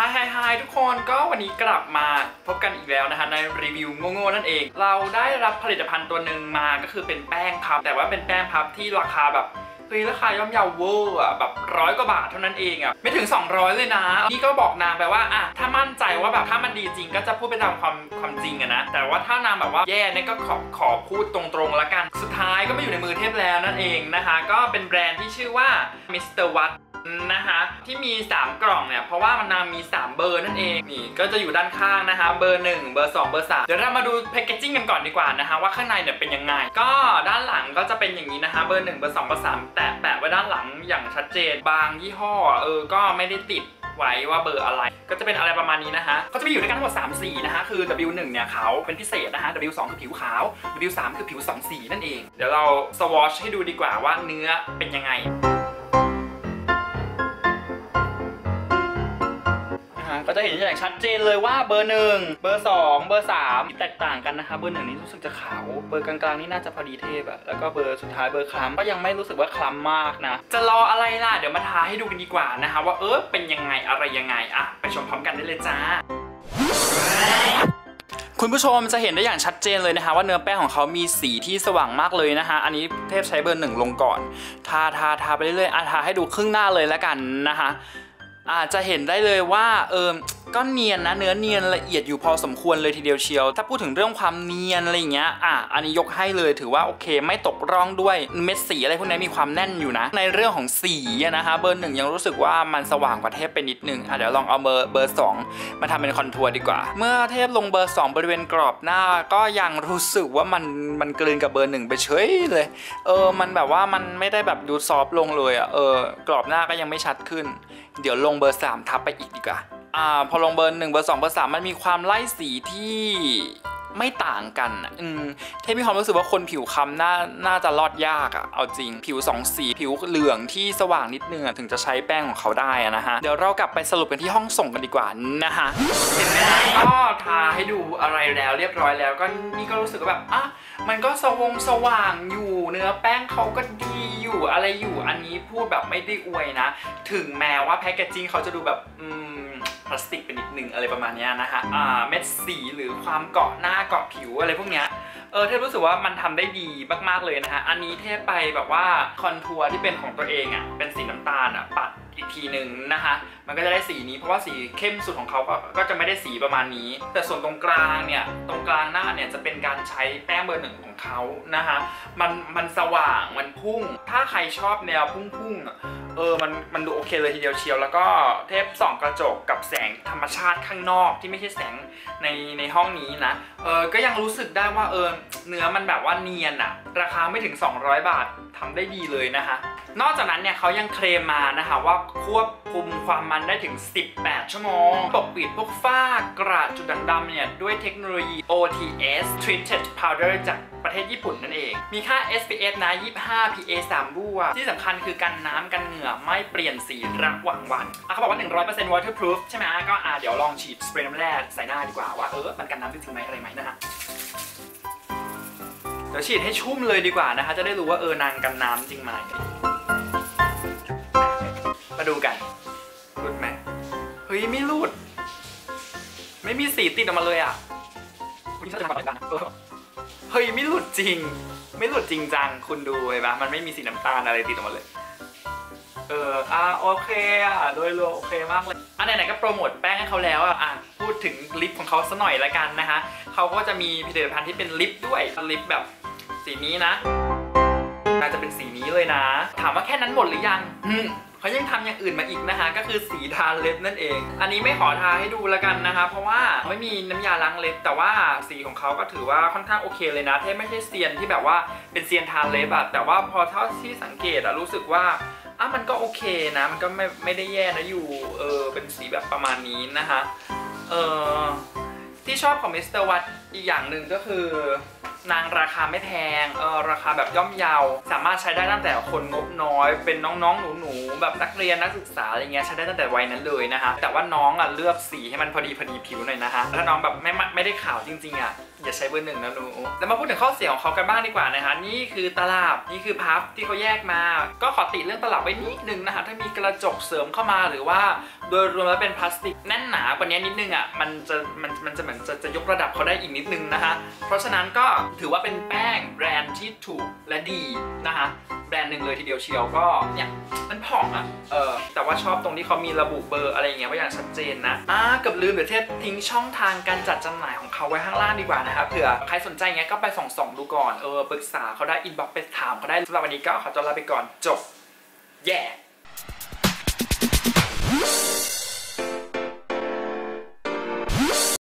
ฮายฮายฮายทุกคนก็วันนี้กลับมาพบกันอีกแล้วนะคะในรีวิวโง่ๆนั่นเอง เราได้รับผลิตภัณฑ์ตัวหนึ่งมาก็คือเป็นแป้งพับ แต่ว่าเป็นแป้งพับที่ราคาแบบเฮ้ยราคาย่อมเยาเวอร์อะแบบร้อยกว่าบาทเท่านั้นเองอะไม่ถึง 200 เลยนะ นี่ก็บอกนางไปว่าอะถ้ามั่นใจว่าแบบถ้ามันดีจริงก็จะพูดไปตามความความจริงอะนะแต่ว่าถ้านางแบบว่าแย่เนี่ยก็ขอขอพูดตรงๆละกัน สุดท้ายก็มาอยู่ในมือเทพแล้วนั่นเองนะคะ ก็เป็นแบรนด์ที่ชื่อว่า Mr. Watt นะคะ ที่มี 3 กล่องเนี่ย เพราะว่ามันนามี 3 เบอร์นั่นเอง นี่ก็จะอยู่ด้านข้างนะคะ เบอร์ 1 เบอร์ 2 เบอร์ 3 เดี๋ยวเรามาดูแพคเกจจิ้งกันก่อนดีกว่านะคะ ว่าข้างในเนี่ยเป็นยังไง ก็ด้านหลังก็จะเป็นอย่างนี้นะคะ เบอร์ 1 เบอร์ 2 เบอร์ 3 แตะแปะไว้ด้านหลังอย่างชัดเจน บางยี่ห้อเออ ก็ไม่ได้ติดไว้ว่าเบอร์อะไร ก็จะเป็นอะไรประมาณนี้นะคะ ก็จะมีอยู่ด้วยกันทั้งหมด3สีนะคะ คือ W1 เนี่ยขาวเป็นพิเศษนะคะ W2 คือผิวขาว W3 คือผิวสองสีนั่นเอง เดี๋ยวเราสวอชให้ดูดีกว่าว่าเนื้อเป็นยังไง นะฮะก็จะเห็นอย่างชัดเจนเลยว่าเบอร์หนึ่งเบอร์สองเบอร์สามแตกต่างกันนะคะเบอร์หนึ่งนี่รู้สึกจะขาว เบอร์กลางๆนี่น่าจะพอดีเทพอะแล้วก็เบอร์สุดท้ายเบอร์คล้ำก็ยังไม่รู้สึกว่าคล้ำมากนะ จะรออะไรล่ะเดี๋ยวมาทาให้ดูกันดีกว่านะคะว่าเออเป็นยังไงอะไรยังไงอะไปชมพร้อมกันได้เลยจ้าคุณผู้ชมจะเห็นได้อย่างชัดเจนเลยนะคะว่าเนื้อแป้งของเขามีสีที่สว่างมากเลยนะคะอันนี้เทพใช้เบอร์หนึ่งลงก่อน ทาทาทาไปเรื่อยๆอะทาให้ดูครึ่งหน้าเลยแล้วกันนะคะ อาจจะเห็นได้เลยว่าเออ ก็เนียนนะเนื้อเนียนละเอียดอยู่พอสมควรเลยทีเดียวเชียว ถ้าพูดถึงเรื่องความเนียนอะไรเงี้ยอะอันนี้ยกให้เลยถือว่าโอเค ไม่ตกร่องด้วยเม็ดสีอะไรพวกนี้มีความแน่นอยู่นะ ในเรื่องของสีนะคะเบอร์หนึ่งยังรู้สึกว่ามันสว่างกว่าเทพไปนิดนึงอะเดี๋ยวลองเอาเบอร์เบอร์สองมาทำเป็นคอนทัวร์ดีกว่า เมื่อเทพลงเบอร์2บริเวณกรอบหน้าก็ยังรู้สึกว่ามันมันกลืนกับเบอร์หนึ่งไปเฉยเลย เออมันแบบว่ามันไม่ได้แบบดูซอฟต์ลงเลยอะเออกรอบหน้าก็ยังไม่ชัดขึ้น เดี๋ยวลงเบอร์3ทับไปอีกดีกว่า อ่าพอลงเบอร์1เบอร์2เบอร์3มันมีความไล่สีที่ไม่ต่างกันอะอืมเทพมีความรู้สึกว่าคนผิวคล้ำน่าน่าจะรอดยากอะเอาจริง ผิวสองสีผิวเหลืองที่สว่างนิดนึงอะถึงจะใช้แป้งของเขาได้นะฮะ เดี๋ยวเรากลับไปสรุปกันที่ห้องส่งกันดีกว่านะฮะเห็นไหมฮะก็ทาให้ดูอะไรแล้วเรียบร้อยแล้วก็นี่ก็รู้สึกว่าแบบอะมันก็สวงสว่างอยู่เนื้อแป้งเขาก็ดีอยู่อะไรอยู่อันนี้พูดแบบไม่ได้อวยนะ ถึงแม้ว่าแพคเกจจิ้งเขาจะดูแบบอืม พลาสติกเป็นนิดนึงอะไรประมาณนี้นะฮะอ่าเม็ดสีหรือความเกาะหน้าเกาะผิวอะไรพวกเนี้ยเออเทพรู้สึกว่ามันทำได้ดีมากๆเลยนะฮะอันนี้เทพไปแบบว่าคอนทัวร์ที่เป็นของตัวเองอะ่ะเป็นสีน้ำตาลอะ่ะปัดอีกทีหนึ่งนะคะ มันก็จะได้สีนี้เพราะว่าสีเข้มสุดของเขาก็ก็จะไม่ได้สีประมาณนี้ แต่ส่วนตรงกลางเนี่ยตรงกลางหน้าเนี่ยจะเป็นการใช้แป้งเบอร์หนึ่งของเขานะคะมันมันสว่างมันพุ่ง ถ้าใครชอบแนวพุ่งๆอะเออมันมันดูโอเคเลยทีเดียวเชียว แล้วก็เทปส่องกระจกกับแสงธรรมชาติข้างนอกที่ไม่ใช่แสงในในห้องนี้นะเออก็ยังรู้สึกได้ว่าเออเนื้อมันแบบว่าเนียนอะราคาไม่ถึง 200 บาททำได้ดีเลยนะคะนอกจากนั้นเนี่ยเขายังเคลมมานะคะว่าควบคุมความมันได้ถึง 18 ชั่วโมง ปกปิดพวกฝ้ากระจุดด่างดำเนี่ย ด้วยเทคโนโลยี OTS Treated Powder จากประเทศญี่ปุ่นนั่นเอง มีค่า SPF นะ 25 PA 3บวกที่สำคัญคือกันน้ำกันเหงื่อไม่เปลี่ยนสีระหว่างวันอะเขาบอกว่า 100% waterproof ใช่ไหมก็อะเดี๋ยวลองฉีดสเปรย์น้ำแร่ใส่หน้าดีกว่าว่า เออ มันกันน้ำจริงไหมอะไรไหมนะฮะเดี๋ยวฉีดให้ชุ่มเลยดีกว่านะคะ จะได้รู้ว่าเออนางกันน้ำจริงไหมมาดูกัน ยไม่หลุดไม่มีสีติดออกมาเลยอะคุณจะทำอะไรกันเฮ้ยไม่หลุดจริง ไม่หลุดจริงจังคุณดูเห็นปะมันไม่มีสีน้ำตาลอะไรติดออกมาเลย เอออะโอเคอะโดยรวมโอเคมากเลยอะไหนๆก็โปรโมทแป้งให้เขาแล้วอะอะพูดถึงลิปของเขาสัหน่อยละกันนะคะเขาก็จะมีผลิตภัณฑ์ที่เป็นลิปด้วยลิปแบบสีนี้นะ น่าจะเป็นสีนี้เลยนะ ถามว่าแค่นั้นหมดหรือยังอืมเขายังทำอย่างอื่นมาอีกนะคะ ก็คือสีทาเล็บนั่นเอง อันนี้ไม่ขอทาให้ดูและกันนะคะ เพราะว่าไม่มีน้ำยาล้างเล็บ แต่ว่าสีของเขาก็ถือว่าค่อนข้างโอเคเลยนะเทไม่ใช่เซียนที่แบบว่าเป็นเซียนทาเล็บอะแต่ว่าพอเท่าที่สังเกตอะรู้สึกว่าอะมันก็โอเคนะ มันก็ไม่ไม่ได้แย่นะอยู่ เออ เป็นสีแบบประมาณนี้นะคะ เออที่ชอบของมิสเตอร์วัตอีกอย่างหนึ่งก็คือ นางราคาไม่แพงเออราคาแบบย่อมเยา สามารถใช้ได้ตั้งแต่คนงบน้อย เป็นน้องๆหนูๆแบบนักเรียนนักศึกษาอะไรเงี้ยใช้ได้ตั้งแต่วัยนั้นเลยนะคะแต่ว่าน้องอะเลือกสีให้มันพอดีพอดีผิวหน่อยนะคะถ้าน้องแบบไม่ไม่ไม่ได้ขาวจริงๆอะอย่าใช้เบอร์หนึ่งนะหนูแล้วมาพูดถึงข้อเสียของเขากันบ้างดีกว่านะคะนี่คือตลับนี่คือพับที่เขาแยกมา ก็ขอติเรื่องตลับไว้นิดนึงนะคะถ้ามีกระจกเสริมเข้ามาหรือว่า โดยรวมแล้วเป็นพลาสติกแน่นหนากว่านี้นิดนึงอะมันจะมันมันจะเหมือนจะจะยกระดับเขาได้อีกนิดนึงนะคะ เพราะฉะนั้นก็ถือว่าเป็นแป้งแบรนด์ที่ถูกและดีนะคะแบรนด์หนึ่งเลยทีเดียวเชียวก็เนี่ยมันผ่องอะเออแต่ว่าชอบตรงที่เขามีระบุเบอร์อะไรอย่างเงี้ยไว้อย่างชัดเจนนะอ่าเกือบลืมเดี๋ยวเทพทิ้งช่องทางการจัดจำหน่ายของเขาไว้ข้างล่างดีกว่านะครับเผื่อใครสนใจเงี้ยก็ไปส่องส่องดูก่อนเออปรึกษาเขาได้อินบ็อกไปถามเขาได้สำหรับวันนี้ก็ขอตัวลาไปก่อนจบแย่